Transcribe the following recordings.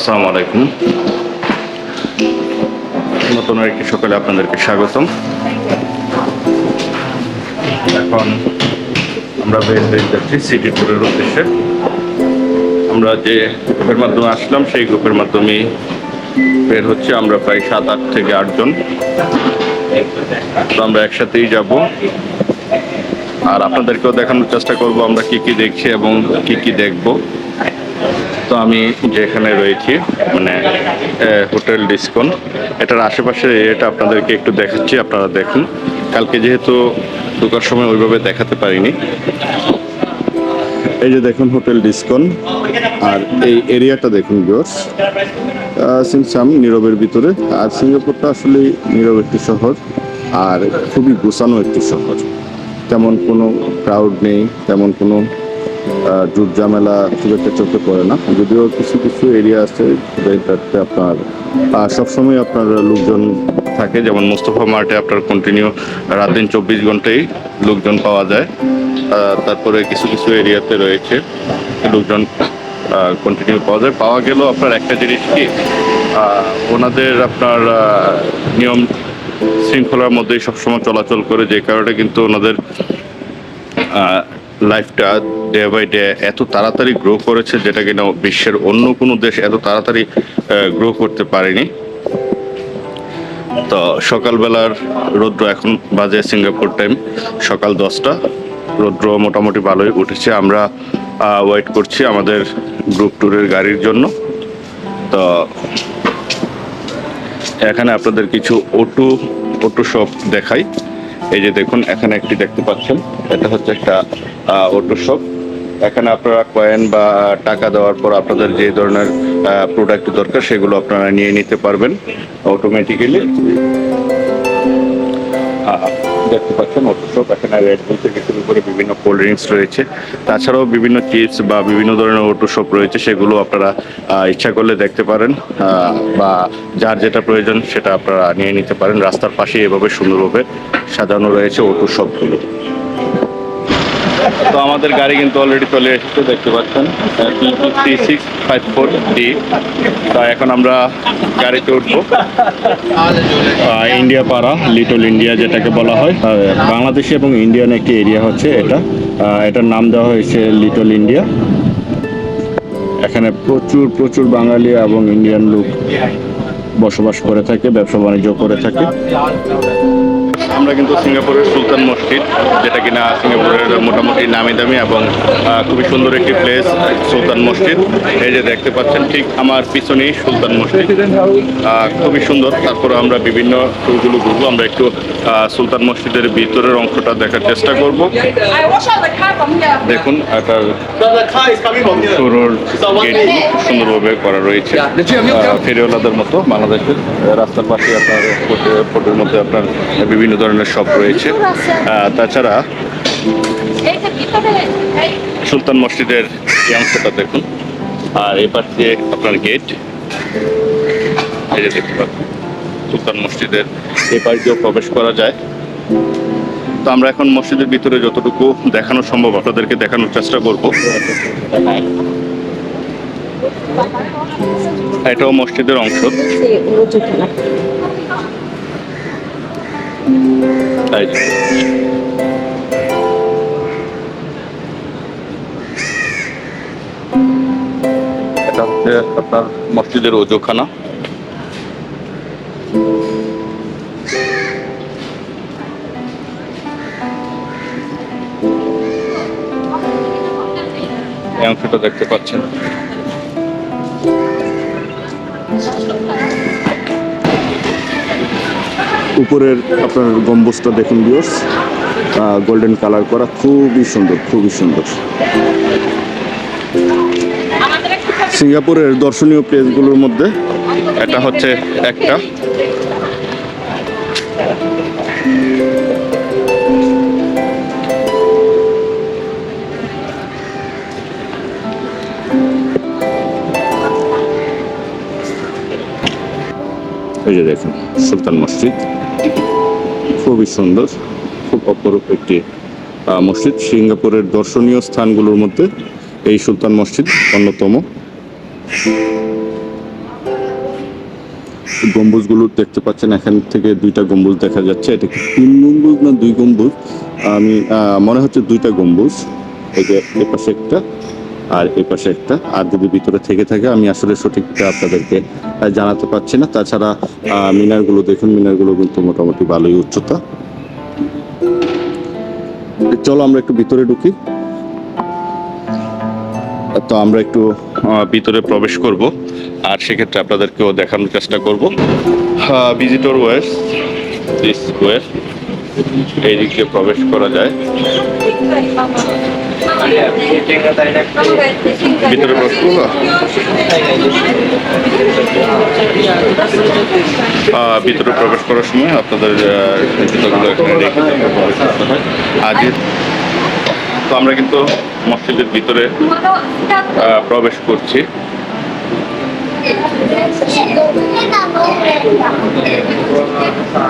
আসসালামু আলাইকুম। নতুন একটি সকালে আপনাদেরকে স্বাগতম। এখন আমরা বের হয়ে যাচ্ছি সিটি ট্যুরের উদ্দেশ্যে। আমরা যে গ্রুপের মাধ্যমে আসলাম, সেই গ্রুপের মাধ্যমে বের হচ্ছে। আমরা প্রায় সাত, আট থেকে আটজন তো আমরা একসাথেই যাব। আর আপনাদেরকেও দেখানোর চেষ্টা করব আমরা কি কি দেখছি এবং কি কি দেখব। তো আমি যেখানে রয়েছি মানে হোটেল ডিসকন। এটার আশেপাশের এরিয়াটা আপনাদেরকে একটু দেখাচ্ছি, আপনারা দেখুন। কালকে যেহেতু ঢোকার সময় ওইভাবে দেখাতে পারিনি। এই যে দেখুন হোটেল ডিসকন, আর এই এরিয়াটা দেখুন জোর্স সিংসাম নীরবের ভিতরে। আর সিঙ্গাপুরটা আসলে নীরব একটি শহর, আর খুবই গুছানো একটি শহর। তেমন কোনো ক্রাউড নেই, তেমন কোনো জুট ঝামেলা খুব একটা চোখে পড়ে না। যদিও কিছু কিছু এরিয়া আছে যেটাতে আপনার সবসময় আপনার লোকজন থাকে। যেমন মুস্তফা মার্টে আপনার কন্টিনিউ রাত দিন চব্বিশ ঘন্টাই লোকজন পাওয়া যায়। তারপরে কিছু কিছু এরিয়াতে রয়েছে লোকজন কন্টিনিউ পাওয়া যায়। পাওয়া গেলেও আপনার একটা জিনিস কি ওনাদের আপনার নিয়ম শৃঙ্খলার মধ্যেই সবসময় চলাচল করে। যে কারণে কিন্তু ওনাদের লাইফটা ডে বাই ডে এত তাড়াতাড়ি গ্রো করেছে যেটা কিনা বিশ্বের অন্য কোনো দেশ এত তাড়াতাড়ি গ্রো করতে পারেনি। তো সকালবেলার রৌদ্র এখন বাজে সিঙ্গাপুর টাইম সকাল দশটা। রৌদ্র মোটামুটি ভালোই উঠেছে। আমরা ওয়েট করছি আমাদের গ্রুপ ট্যুরের গাড়ির জন্য। তো এখানে আপনাদের কিছু অটো অটো শপ দেখাই। এই যে দেখুন, এখানে একটি দেখতে পাচ্ছেন। এটা হচ্ছে একটা অটো শপ এখানে আপনারা কয়েন বা টাকা দেওয়ার পর আপনাদের যে ধরনের প্রোডাক্ট দরকার, সেগুলো আপনারা নিয়ে নিতে পারবেন অটোমেটিক্যালি দেখতে পাচ্ছেন, অথচ এখানে রেড থেকে শুরু করে বিভিন্ন কোল্ড ড্রিঙ্কস রয়েছে। তাছাড়াও বিভিন্ন চিপস বা বিভিন্ন ধরনের অটো শপ রয়েছে, সেগুলো আপনারা ইচ্ছা করলে দেখতে পারেন বা যার যেটা প্রয়োজন সেটা আপনারা নিয়ে নিতে পারেন। রাস্তার পাশে এভাবে সুন্দরভাবে সাজানো রয়েছে অটো শপগুলো তো আমাদের গাড়ি কিন্তু অলরেডি চলে এসেছে, দেখতে পাচ্ছেন। Three six five four D তো এখন আমরা গাড়িতে উঠবো। ইন্ডিয়া পাড়া লিটল ইন্ডিয়া যেটাকে বলা হয়। বাংলাদেশি এবং ইন্ডিয়ান একটি এরিয়া হচ্ছে এটা। এটার নাম দেওয়া হয়েছে লিটল ইন্ডিয়া এখানে প্রচুর প্রচুর বাঙালি এবং ইন্ডিয়ান লোক বসবাস করে থাকে ব্যবসা বাণিজ্য করে থাকে। আমরা কিন্তু সিঙ্গাপুরের সুলতান মসজিদ, যেটা কিনা সিঙ্গাপুরের মোটামুটি নামি দামি এবং খুবই সুন্দর একটি প্লেস সুলতান মসজিদ এই যে দেখতে পাচ্ছেন, ঠিক আমার পিছনেই সুলতান মসজিদ খুবই সুন্দর তারপরে আমরা বিভিন্ন টুরগুলো ঘুরবো আমরা একটু সুলতান মসজিদের ভিতরের অংশটা দেখার চেষ্টা করব. দেখুন here. শুরুর গেটগুলো সুন্দরভাবে করা রয়েছে. ফেরিওয়ালাদের মতো বাংলাদেশের রাস্তার পাশে আপনার ফোর্টের মধ্যে আপনার বিভিন্ন ধরনের শপ রয়েছে। তাছাড়া. সুলতান মসজিদের এই অংশটা দেখুন। আর এপার দিয়ে আপনার গেট। এই যে দেখতে পাচ্ছেন সুলতান মসজিদের এপার দিয়েও প্রবেশ করা যায়। তো আমরা এখন মসজিদের ভিতরে যতটুকু দেখানো সম্ভব আপনাদেরকে দেখানোর চেষ্টা করব। এটাও মসজিদের অংশ। এটা হচ্ছে আপনার মসজিদের ওজোখানা। এই অংশটা দেখতে পাচ্ছেন। উপরের আপনার গম্বুজটা দেখুন বিয়র্স গোল্ডেন কালার করা খুবই সুন্দর খুবই সুন্দর। সিঙ্গাপুরের দর্শনীয় প্লেসগুলোর মধ্যে এটা হচ্ছে একটা। এই যে দেখুন সুলতান মসজিদ। খুবই সুন্দর, খুব অপরূপ একটি মসজিদ। সিঙ্গাপুরের দর্শনীয় স্থানগুলোর মধ্যে এই সুলতান মসজিদ অন্যতম। গম্বুজগুলো দেখতে পাচ্ছেন, এখান থেকে দুইটা গম্বুজ দেখা যাচ্ছে। এটা কি তিন গম্বুজ না দুই গম্বুজ? আমি মনে হচ্ছে দুইটা গম্বুজ। এই যে এ পাশে একটা। আর এ পাশে একটা। আর যদি ভিতরে থেকে থাকে, আমি আসলে সঠিকটা আপনাদেরকে জানাতে পারছি না। তাছাড়া মিনারগুলো দেখুন, মিনারগুলো কিন্তু মোটামুটি ভালোই উচ্চতা। চলো আমরা একটু ভিতরে ঢুকি। তো আমরা একটু ভিতরে প্রবেশ করব। আর সেক্ষেত্রে আপনাদেরকেও দেখানোর চেষ্টা করব। ভিজিটর ওয়েস দিস ওয়ে এই দিক প্রবেশ করা যায়। ভিতরে আহ, ভিতরে প্রবেশ করার সময় আপনাদের জুতোগুলো এখানে রেখে আর তো আমরা কিন্তু মসজিদের ভিতরে প্রবেশ করছি।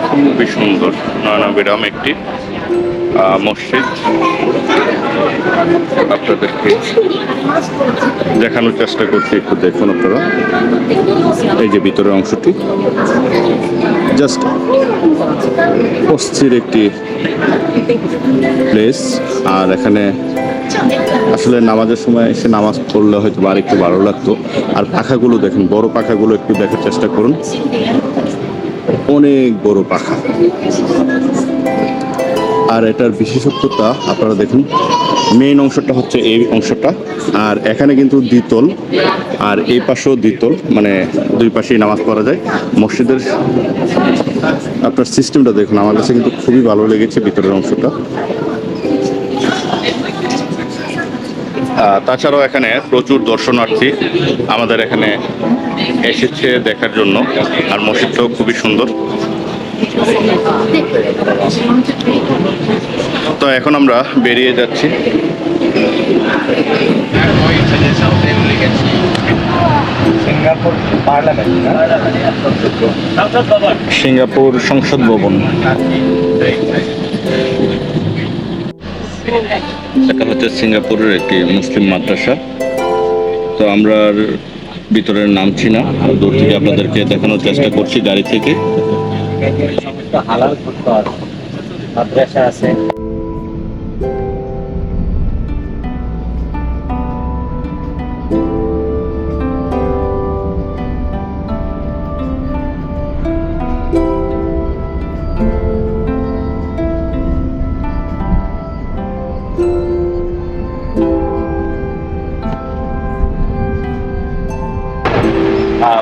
খুবই সুন্দর নয়নাবিরাম একটি আহ, মসজিদ, আপনাদেরকে দেখানোর চেষ্টা করছি, একটু দেখুন আপনারা। এই যে ভিতরের অংশটি জাস্ট অস্থির একটি প্লেস আর এখানে আসলে নামাজের সময় এসে নামাজ পড়লে হয়তো আর একটু ভালো লাগতো। আর পাখাগুলো দেখেন, বড় পাখাগুলো একটু দেখার চেষ্টা করুন। অনেক বড় পাখা। আর এটার বিশেষত্বটা আপনারা দেখুন মেইন অংশটা হচ্ছে এই অংশটা, আর এখানে কিন্তু দ্বিতল, আর এই পাশেও দ্বিতল মানে দুই পাশেই নামাজ পড়া যায়। মসজিদের আপনার সিস্টেমটা দেখুন, আমার কাছে কিন্তু খুবই ভালো লেগেছে ভিতরের অংশটা। তাছাড়াও এখানে প্রচুর দর্শনার্থী আমাদের এখানে এসেছে দেখার জন্য, আর মসজিদটাও খুবই সুন্দর। তো এখন আমরা বেরিয়ে যাচ্ছি। সিঙ্গাপুর সংসদ ভবন। এটা হচ্ছে সিঙ্গাপুরের একটি মুসলিম মাদ্রাসা। তো আমরা ভিতরের নামছি না দূর থেকে আপনাদেরকে দেখানোর চেষ্টা করছি গাড়ি থেকে। হালাল করতে হবে মাদ্রাসা আছে।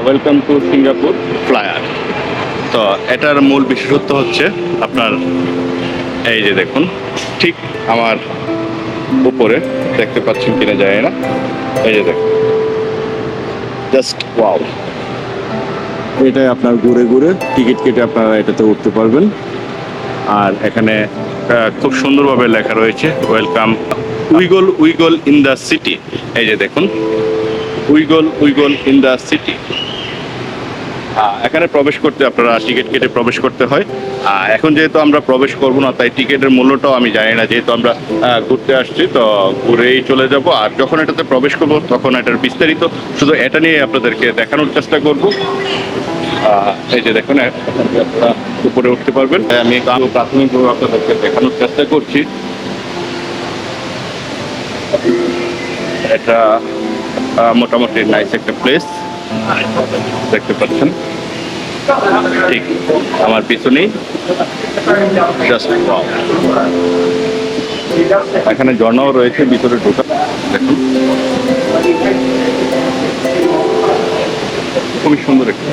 ওয়েলকাম টু সিঙ্গাপুর ফ্লায়ার তো এটার মূল বিশেষত্ব হচ্ছে আপনার এই যে দেখুন ঠিক আমার উপরে দেখতে পাচ্ছেন কিনা যায় না। এই যে দেখুন। জাস্ট ওয়াও এটাই আপনার ঘুরে ঘুরে টিকিট কেটে আপনারা এটাতে উঠতে পারবেন। আর এখানে খুব সুন্দরভাবে লেখা রয়েছে welcome wiggle wiggle in the city এই যে দেখুন wiggle wiggle in the city এখানে প্রবেশ করতে আপনারা টিকিট কেটে প্রবেশ করতে হয়। এখন যেহেতু আমরা প্রবেশ করব না, তাই টিকিটের মূল্যটাও আমি জানি না। যেহেতু আমরা ঘুরতে আসছি, তো ঘুরেই চলে যাব। আর যখন এটাতে প্রবেশ করব, তখন এটার বিস্তারিত শুধু এটা নিয়ে আপনাদেরকে দেখানোর চেষ্টা করব। এই যে দেখুন আপনারা উপরে উঠতে পারবেন। আমি প্রাথমিকভাবে আপনাদেরকে দেখানোর চেষ্টা করছি। এটা মোটামুটি নাইস একটা প্লেস দেখতে পাচ্ছেন। ঠিক, আমার পিছনেই এখানে ঝর্ণাও রয়েছে, ভিতরে ঢোকা। দেখুন। খুবই সুন্দর একটা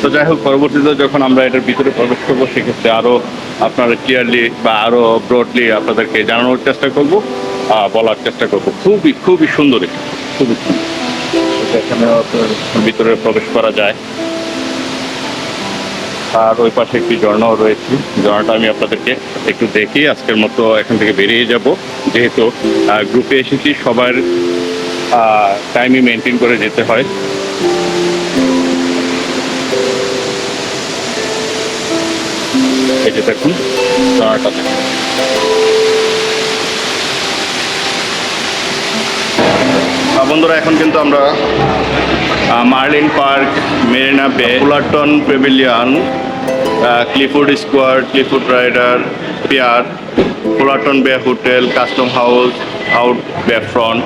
তো যাই হোক, পরবর্তীতে যখন আমরা এটার ভিতরে প্রবেশ করব, সেক্ষেত্রে আরও আপনারা ক্লিয়ারলি বা আরও ব্রডলি আপনাদেরকে জানানোর চেষ্টা করব। বলার চেষ্টা করব। খুবই খুবই সুন্দর এটা, খুবই সুন্দর। ভিতরে প্রবেশ করা যায়। আর ওই পাশে একটি ঝর্ণাও রয়েছে। ঝর্ণাটা আমি আপনাদেরকে একটু দেখি আজকের মতো এখান থেকে বেরিয়ে যাব। যেহেতু গ্রুপে এসেছি সবার টাইমই মেনটেন করে যেতে হয়। যে দেখুন ঝর্ণাটা বন্ধুরা, এখন কিন্তু আমরা Merlion Park, Marina Bay Fullerton pavilion Clifford Square Clifford rider, pier Fullerton bay hotel, custom house, out bay front.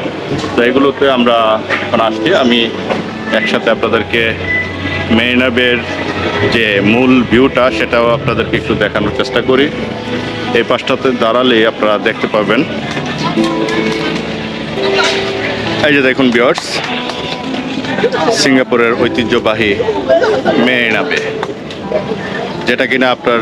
তো এগুলোতে আমরা এখন আসছি। আমি একসাথে আপনাদেরকে মেরিনা বের যে মূল ভিউটা, সেটাও আপনাদেরকে একটু দেখানোর চেষ্টা করি। এই পাশটাতে দাঁড়ালেই আপনারা দেখতে পাবেন। এই যে দেখুন বিয়ার্স সিঙ্গাপুরের ঐতিহ্যবাহী বে যেটা কিনা আপনার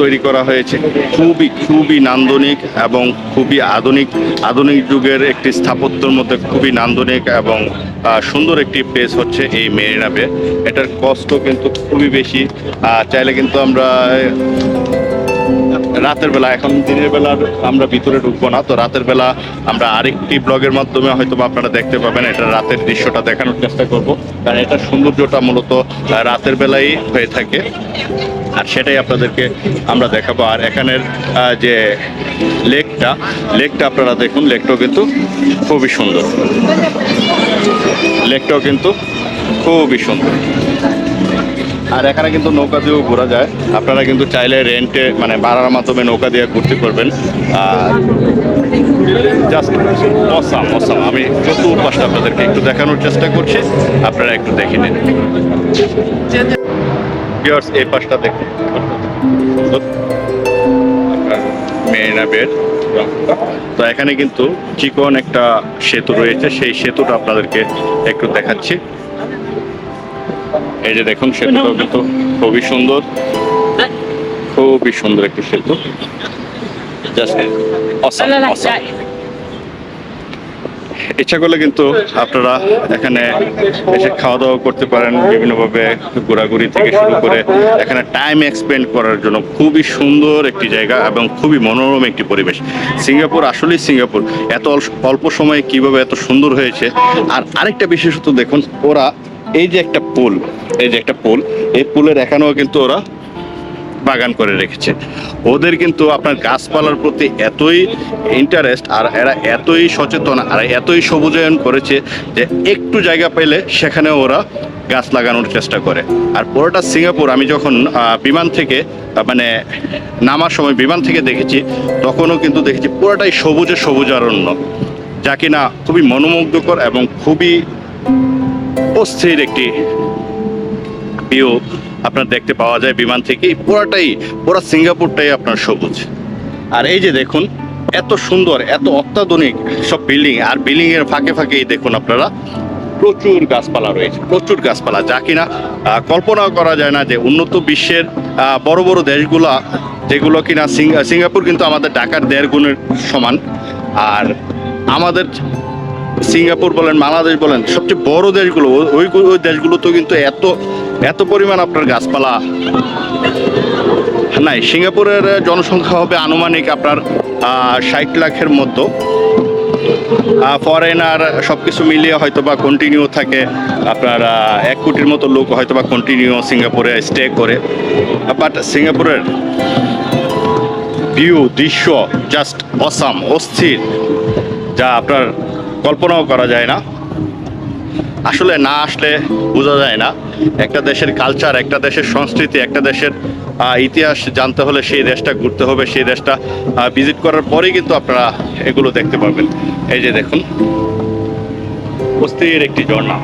তৈরি করা হয়েছে। খুবই খুবই নান্দনিক এবং খুবই আধুনিক আধুনিক যুগের একটি স্থাপত্যর মধ্যে খুবই নান্দনিক এবং সুন্দর একটি প্লেস হচ্ছে এই মেরিনা বে এটার কষ্ট কিন্তু খুবই বেশি। চাইলে কিন্তু আমরা রাতের বেলা, এখন দিনের বেলা আমরা ভিতরে ঢুকবো না, তো রাতের বেলা আমরা আরেকটি ব্লগের মাধ্যমে হয়তো আপনারা দেখতে পাবেন, এটা রাতের দৃশ্যটা দেখানোর চেষ্টা করব, কারণ এটার সৌন্দর্যটা মূলত রাতের বেলাই হয়ে থাকে। আর সেটাই আপনাদেরকে আমরা দেখাবো। আর এখানের যে লেকটা লেকটা আপনারা দেখুন, লেকটাও কিন্তু খুবই সুন্দর। লেকটাও কিন্তু খুবই সুন্দর। আর এখানে কিন্তু নৌকা দিয়েও ঘোরা যায়। আপনারা কিন্তু চাইলে রেন্টে মানে ভাড়ার মাধ্যমে নৌকা দিয়ে ঘুরতে পারবেন। আর জাস্ট অসাম অসাম আমি চতুর পাশটা আপনাদেরকে একটু দেখানোর চেষ্টা করছি। আপনারা একটু দেখে নিন। এই পাশটা দেখুন। বেড তো এখানে কিন্তু চিকন একটা সেতু রয়েছে। সেই সেতুটা আপনাদেরকে একটু দেখাচ্ছি। এই যে দেখুন সেতুটা কিন্তু খুবই সুন্দর। খুবই সুন্দর একটি সেতু। ইচ্ছা করলে কিন্তু আপনারা এখানে এসে খাওয়া দাওয়া করতে পারেন বিভিন্নভাবে ঘোরাঘুরি থেকে শুরু করে এখানে টাইম এক্সপেন্ড করার জন্য খুবই সুন্দর একটি জায়গা এবং খুবই মনোরম একটি পরিবেশ। সিঙ্গাপুর আসলেই সিঙ্গাপুর। এত অল্প- অল্প সময়ে কীভাবে এত সুন্দর হয়েছে। আর আরেকটা বিশেষত দেখুন ওরা এই যে একটা পুল, এই যে একটা পুল, এই পুলের এখানেও কিন্তু ওরা বাগান করে রেখেছে। ওদের কিন্তু আপনার গাছপালার প্রতি এতই ইন্টারেস্ট আর এরা এতই সচেতন আর এতই সবুজায়ন করেছে যে একটু জায়গা পেলে সেখানে ওরা গাছ লাগানোর চেষ্টা করে। আর পুরোটা সিঙ্গাপুর, আমি যখন বিমান থেকে মানে নামার সময় বিমান থেকে দেখেছি, তখনও কিন্তু দেখেছি পুরোটাই সবুজে সবুজারণ্য, যা কিনা খুবই মনোমুগ্ধকর এবং খুবই অস্থির একটি ভিউ আপনার দেখতে পাওয়া যায় বিমান থেকে। পুরাটাই, পুরো সিঙ্গাপুরটাই আপনার সবুজ। আর এই যে দেখুন, এত সুন্দর, এত অত্যাধুনিক সব বিল্ডিং। আর বিল্ডিং এর ফাঁকে ফাঁকেই দেখুন আপনারা, প্রচুর গাছপালা রয়েছে, প্রচুর গাছপালা। যা কিনা কল্পনাও করা যায় না যে উন্নত বিশ্বের বড় বড় দেশগুলা, যেগুলো কিনা সিঙ্গা- সিঙ্গাপুর কিন্তু আমাদের ঢাকার দেড় গুণের সমান। আর আমাদের সিঙ্গাপুর বলেন, বাংলাদেশ বলেন, সবচেয়ে বড় দেশগুলো ওই ওই দেশগুলোতেও কিন্তু এত এত পরিমাণ আপনার গাছপালা নাই। সিঙ্গাপুরের জনসংখ্যা হবে আনুমানিক আপনার ষাট লাখের মতো। ফরেনার সব কিছু মিলিয়ে হয়তো বা কন্টিনিউ থাকে আপনার এক কোটির মতো লোক হয়তো বা কন্টিনিউ সিঙ্গাপুরে স্টে করে। বাট সিঙ্গাপুরের ভিউ দৃশ্য জাস্ট অসাম অস্থির। যা আপনার কল্পনাও করা যায় না। আসলে না আসলে বোঝা যায় না। একটা দেশের কালচার একটা দেশের সংস্কৃতি, একটা দেশের ইতিহাস জানতে হলে সেই দেশটা ঘুরতে হবে, সেই দেশটা ভিজিট করার পরেই কিন্তু আপনারা এগুলো দেখতে পাবেন এই যে দেখুন অস্থির একটি ঝর্ণা।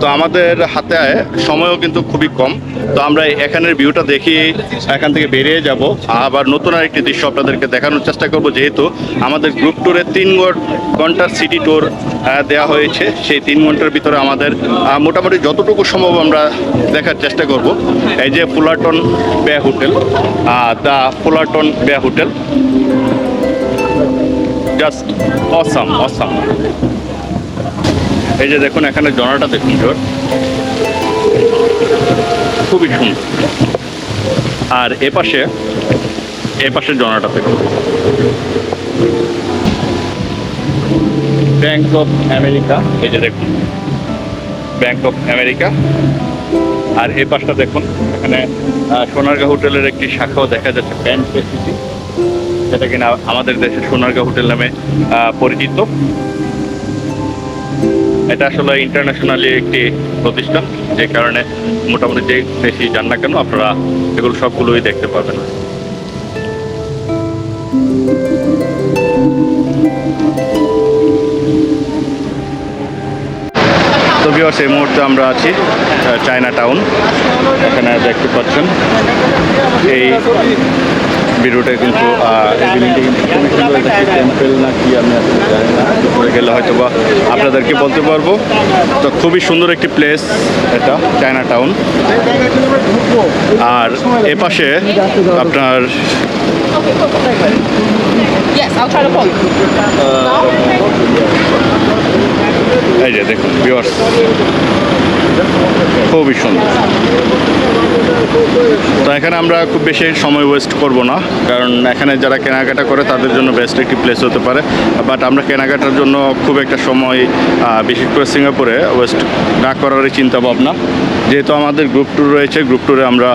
তো আমাদের হাতে সময়ও কিন্তু খুবই কম। তো আমরা এখানের ভিউটা দেখি, এখান থেকে বেরিয়ে যাব। আবার নতুন আরেকটি দৃশ্য আপনাদেরকে দেখানোর চেষ্টা করব, যেহেতু আমাদের গ্রুপ ট্যুরে তিন ঘণ্টার সিটি ট্যুর দেওয়া হয়েছে। সেই তিন ঘণ্টার ভিতরে আমাদের মোটামুটি যতটুকু সম্ভব আমরা দেখার চেষ্টা করব। এই যে ফুলাটন বে হোটেল দ্য ফুলাটন বে হোটেল। Just awesome awesome. এই যে দেখুন, এখানে জনাটা দেখুন, জোর। খুবই সুন্দর। আর এ পাশে, এ পাশের জনাটা দেখুন। ব্যাংক অফ আমেরিকা এই যে দেখুন। ব্যাংক অফ আমেরিকা আর এই পাশটা দেখুন, এখানে সোনারগাঁ হোটেলের একটি শাখাও দেখা যাচ্ছে ব্যাংক সিটি যেটা কিনা আমাদের দেশের সোনারগাঁও হোটেল নামে পরিচিত। এটা আসলে ইন্টারন্যাশনালি একটি প্রতিষ্ঠান, যে কারণে মোটামুটি যে বেশি যান না কেন, আপনারা এগুলো সবগুলোই দেখতে পাবেন তো এই মুহূর্তে আমরা আছি চায়না টাউন এখানে দেখতে পাচ্ছেন, এই ভিডিওটা কিন্তু কিন্তু খুবই সুন্দর একটা টেম্পল না কি আমি আসলে জানি না। উপরে গেলে হয়তো বা আপনাদেরকে বলতে পারব। তো খুবই সুন্দর একটি প্লেস এটা চায়না টাউন আর এ পাশে আপনার Yes, I'll try to call you. এই যে দেখুন বিওয়ার্স খুবই সুন্দর। তো এখানে আমরা খুব বেশি সময় ওয়েস্ট করব না, কারণ এখানে যারা কেনাকাটা করে, তাদের জন্য বেস্ট একটি প্লেস হতে পারে। বাট আমরা কেনাকাটার জন্য খুব একটা সময় বেশি বিশেষ করে সিঙ্গাপুরে ওয়েস্ট না করারই চিন্তা ভাবনা যেহেতু আমাদের গ্রুপ ট্যুর রয়েছে গ্রুপ ট্যুরে আমরা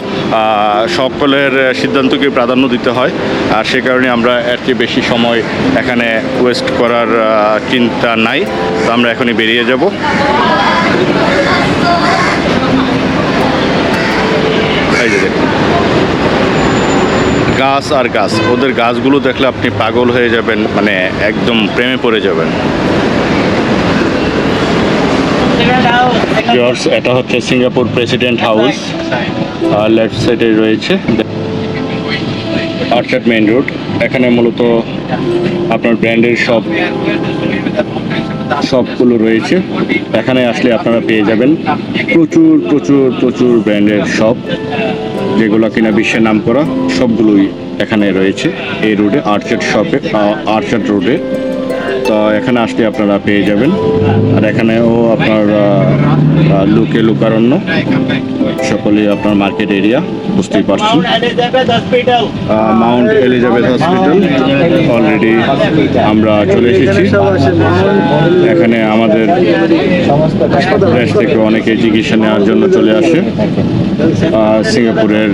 সকলের সিদ্ধান্তকে প্রাধান্য দিতে হয়। আর সে কারণে আমরা এর চেয়ে বেশি সময় এখানে ওয়েস্ট করার চিন্তা নাই। তো আমরা এখনই বেরিয়ে যাব। গাছ আর গাছ, ওদের গাছগুলো দেখলে আপনি পাগল হয়ে যাবেন মানে একদম প্রেমে পড়ে যাবেন। এটা হচ্ছে সিঙ্গাপুর প্রেসিডেন্ট হাউস আর লেফট সাইডে রয়েছে আর্চার্ড মেইন রোড এখানে মূলত আপনার ব্র্যান্ডের সব সবগুলো রয়েছে। এখানে আসলে আপনারা পেয়ে যাবেন প্রচুর প্রচুর প্রচুর ব্র্যান্ডের শপ যেগুলো কিনা বিশ্বের নাম করা সবগুলোই এখানে রয়েছে। এই রোডে আর্চার্ড শপে আর্চার্ড রোডে তো এখানে আসলে আপনারা পেয়ে যাবেন। আর এখানেও আপনার লুকে লুকারণ্য। সকলেই আপনার মার্কেট এরিয়া, বুঝতেই পারছেন। মাউন্ট এলিজাবেথ হসপিটাল, অলরেডি আমরা চলে এসেছি। এখানে আমাদের দেশ থেকে অনেকে চিকিৎসা নেওয়ার জন্য চলে আসে। সিঙ্গাপুরের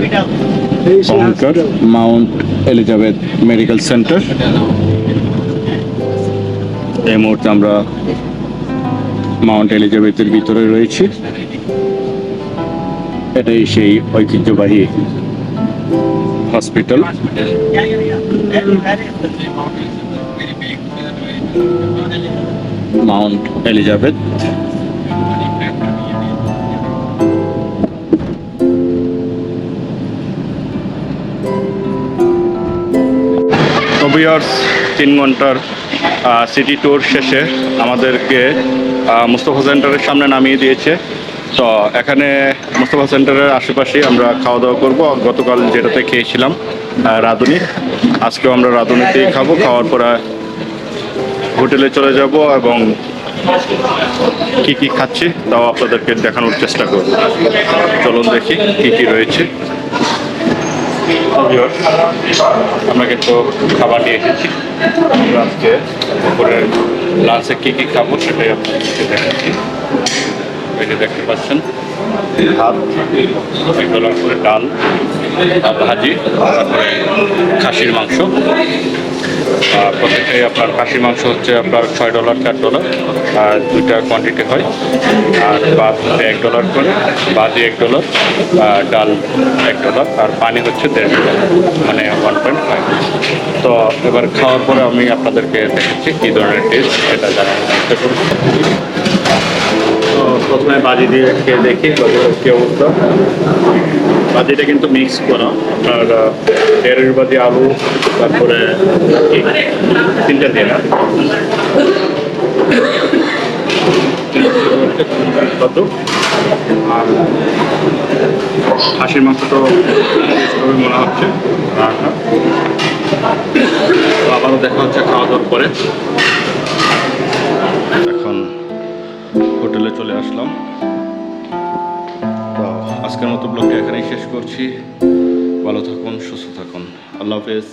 মাউন্ট এলিজাবেথ মেডিকেল সেন্টার। এই মুহূর্তে আমরা মাউন্ট এলিজাবেথের ভিতরে রয়েছি। এটাই সেই ঐতিহ্যবাহী হসপিটাল। Mount Elizabeth. তিন ঘণ্টার সিটি ট্যুর শেষে আমাদেরকে মুস্তফা সেন্টারের সামনে নামিয়ে দিয়েছে। তো এখানে মুস্তফা সেন্টারের আশেপাশেই আমরা খাওয়া দাওয়া করব। গতকাল যেটাতে খেয়েছিলাম রাঁধুনি। আজকেও আমরা রাঁধুনিতেই খাব। খাওয়ার পরে হোটেলে চলে যাব এবং কি কি খাচ্ছি তাও আপনাদেরকে দেখানোর চেষ্টা করব। চলুন দেখি কি কি রয়েছে। আমরা কিন্তু খাবার নিয়ে এসেছি আজকে দুপুরে লাঞ্চে কী কী খাব সেটাই আপনাদেরকে দেখাচ্ছি। এটা দেখতে পাচ্ছেন, ভাত করে ডাল ভাজি তারপরে খাসির মাংস। আর প্রত্যেকটাই আপনার খাসির মাংস হচ্ছে আপনার ছয় ডলার চার ডলার, আর দুইটা কোয়ান্টিটি হয়। আর ভাত হচ্ছে এক ডলার করে ভাজি এক ডলার ডাল এক ডলার, আর পানি হচ্ছে দেড় ডলার মানে ওয়ান পয়েন্ট ফাইভ তো এবার খাওয়ার পরে আমি আপনাদেরকে দেখাচ্ছি কী ধরনের টেস্ট সেটা জানার চেষ্টা করব। প্রথমে বাজি দিয়ে খেয়ে দেখি কী অবস্থা? বাজিটা কিন্তু মিক্স করা। আপনার দেড়ের বাজি, আলু, তারপরে? তিনটা দিয়ে না? আর খাসির মাংস তো মনে হচ্ছে। আবারও দেখা হচ্ছে খাওয়া দাওয়ার পরে। চলে আসলাম। তো আজকের মতো ব্লগটা এখানেই শেষ করছি। ভালো থাকুন, সুস্থ থাকুন। আল্লাহ হাফেজ।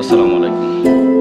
আসসালামু আলাইকুম।